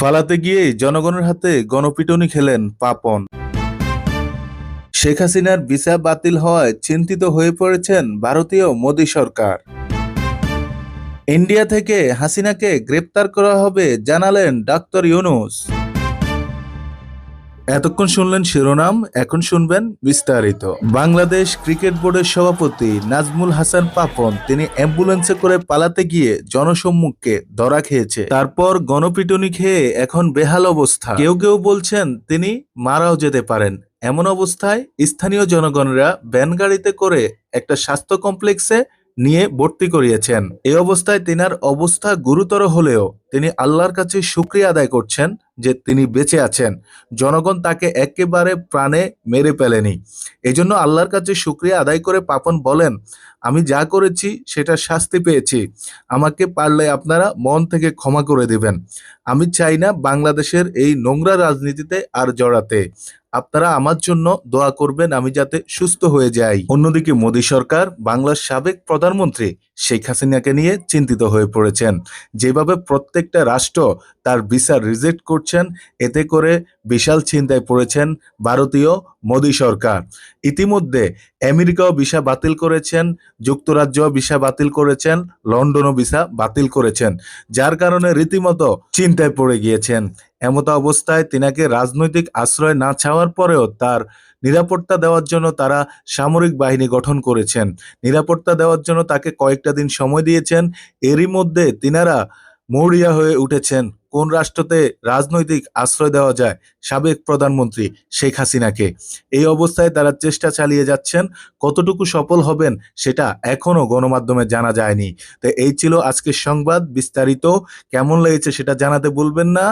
ফালাতে গিয়ে জনগণের হাতে গণপিটনি খেলেন পাপন। শেখ হাসিনার ভিসা বাতিল হওয়ায় চিন্তিত হয়ে পড়েছেন ভারতীয় মোদী সরকার। ইন্ডিয়া থেকে হাসিনাকে গ্রেপ্তার করা হবে, জানালেন ডাক্তার ইউনুস। এতক্ষণ শুনলেন শিরোনাম, এখন শুনবেন বিস্তারিত। বাংলাদেশ ক্রিকেট বোর্ডের সভাপতি নাজমুল হাসান পাপন, তিনি অ্যাম্বুলেন্সে করে পালাতে গিয়ে জনসম্মুখে ধরা খেয়েছে। তারপর গণপিটুনি খেয়ে এখন বেহাল অবস্থা। কেউ কেউ বলছেন তিনি মারাও যেতে পারেন। এমন অবস্থায় স্থানীয় জনগণরা ভ্যান গাড়িতে করে একটা স্বাস্থ্য কমপ্লেক্সে নিয়ে ভর্তি করিয়েছেন। এই অবস্থায় তিনার অবস্থা গুরুতর হলেও তিনি আল্লাহর কাছে শুক্রিয়া আদায় করছেন যে তিনি বেঁচে আছেন। জনগণ তাকে একেবারে প্রাণে মেরে ফেলেনি। এজন্য আল্লাহর কাছে শুক্রিয়া আদায় করে পাপন বলেন, আমি যা করেছি সেটা শাস্তি পেয়েছি। আমাকে পারলে আপনারা মন থেকে ক্ষমা করে দিবেন। আমি চাই না বাংলাদেশের এই নোংরা রাজনীতিতে আর জড়াতে। আপনারা আমার জন্য দোয়া করবেন আমি যাতে সুস্থ হয়ে যাই। অন্যদিকে মোদী সরকার বাংলার সাবেক প্রধানমন্ত্রী শেখ হাসিনাকে নিয়ে চিন্তিত হয়ে পড়েছেন। যেভাবে প্রত্যেকটা রাষ্ট্র তার ভিসা রিজেক্ট করছেন। এতে করে বিশাল চিন্তায় পড়েছেন ভারতীয় মোদী সরকার। ইতিমধ্যে আমেরিকাও ভিসা বাতিল করেছেন যুক্তরাজ্য ভিসা বাতিল করেছেন, লন্ডনও ভিসা বাতিল করেছেন, যার কারণে রীতিমতো চিন্তায় পড়ে গিয়েছেন। এমত অবস্থায় তিনাকে রাজনৈতিক আশ্রয় না ছাওয়ার পরেও তার নিরাপত্তা দেওয়ার জন্য তারা সামরিক বাহিনী গঠন করেছেন। নিরাপত্তা দেওয়ার জন্য তাকে কয়েকটা দিন সময় দিয়েছেন। এরই মধ্যে তিনারা মরিয়া হয়ে উঠেছেন। কোন রাষ্ট্রতে রাজনৈতিক আশ্রয় দেওয়া যায়, সাবেক প্রধানমন্ত্রী শেখ হাসিনাকে। এই অবস্থায় তারা চেষ্টা চালিয়ে যাচ্ছেন। কতটুকু সফল হবেন, সেটা এখনও গণমাধ্যমে জানা যায়নি। তো এই ছিল আজকের সংবাদ, বিস্তারিত। কেমন লেগেছে সেটা জানাতে বলবেন না।